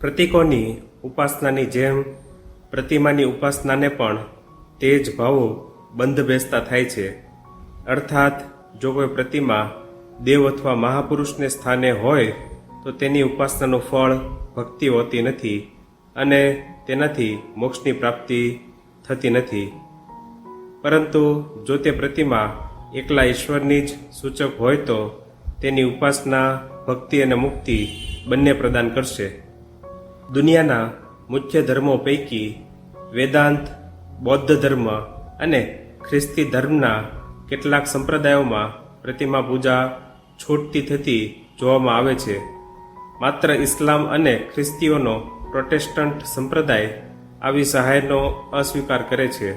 પ્રતીકોની ઉપાસનાની જેમ, પ્રતિમાની ઉપાસનાને પણ તે જ ભાવો બંધ બેસતા થાય છે. અર્થાત, જો કોઈ પ્રતિમા દેવ અથવા મહાપુરુષને સ્થાને હોય, તો તેની ઉપાસનાનું ફળ ભક્તિ હોતી નથી અને તેનાથી મોક્ષની પ્રાપ્તિ થતી નથી. પરંતુ જો તે પ્રતિમા એકલા ઈશ્વરની જ સૂચક હોય તો તેની ઉપાસના, ભક્તિ અને મુક્તિ બંને પ્રદાન કરશે. દુનિયાના મુખ્ય ધર્મો પૈકી વેદાંત, બૌદ્ધ ધર્મ અને ખ્રિસ્તી ધર્મના કેટલાક સંપ્રદાયોમાં પ્રતિમા પૂજા છૂટતી થતી જોવામાં આવે છે. માત્ર ઇસ્લામ અને ખ્રિસ્તીઓનો પ્રોટેસ્ટન્ટ સંપ્રદાય આવી સહાયનો અસ્વીકાર કરે છે.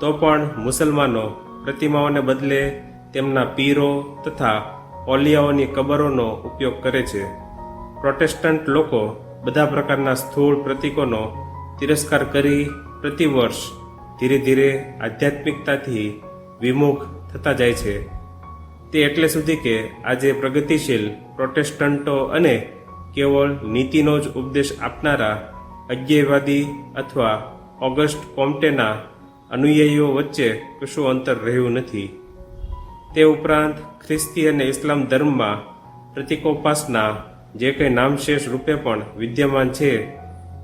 તો પણ મુસલમાનો પ્રતિમાઓને બદલે તેમના પીરો તથા ઓલિયાઓની કબરોનો ઉપયોગ કરે છે. પ્રોટેસ્ટન્ટ લોકો બધા પ્રકારના સ્થૂળ પ્રતીકોનો તિરસ્કાર કરી પ્રતિવર્ષ ધીરે ધીરે આધ્યાત્મિકતાથી વિમુખ થતા જાય છે. તે એટલે સુધી કે આજે પ્રગતિશીલ પ્રોટેસ્ટન્ટો અને કેવળ નીતિનો જ ઉપદેશ આપનારા અજ્ઞેયવાદી અથવા ઓગસ્ટ કોમ્ટેના અનુયાયીઓ વચ્ચે કશું અંતર રહ્યું નથી. તે ઉપરાંત ખ્રિસ્તી અને ઇસ્લામ ધર્મમાં પ્રતિકોપાસના જે કંઈ નામશેષ રૂપે પણ વિદ્યમાન છે,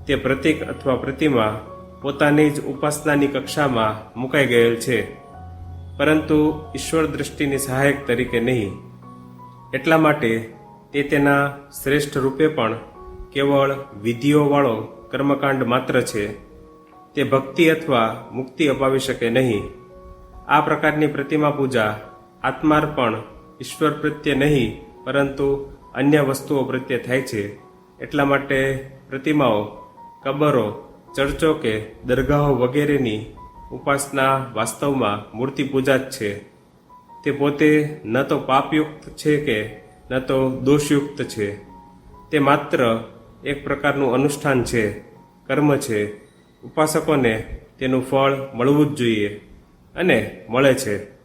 તે પ્રતીક અથવા પ્રતિમા પોતાની જ ઉપાસનાની કક્ષામાં મુકાઈ ગયેલ છે. પરંતુ ઈશ્વર દૃષ્ટિની સહાયક તરીકે નહીં. એટલા માટે તે તેના શ્રેષ્ઠ રૂપે પણ કેવળ વિધિઓવાળો કર્મકાંડ માત્ર છે. તે ભક્તિ અથવા મુક્તિ અપાવી શકે નહીં. આ પ્રકારની પ્રતિમા પૂજા આત્માર્પણ ઈશ્વર પ્રત્યે નહીં, પરંતુ અન્ય વસ્તુઓ પ્રત્યે થાય છે, એટલા માટે પ્રતિમાઓ, કબરો, ચર્ચો કે દરગાહો વગેરેની ઉપાસના વાસ્તવમાં મૂર્તિ પૂજા જ છે. તે પોતે ન તો પાપયુક્ત છે કે ન તો દોષયુક્ત છે. તે માત્ર એક પ્રકારનું અનુષ્ઠાન છે, કર્મ છે. ઉપાસકોને તેનું ફળ મળવું જ જોઈએ અને મળે છે.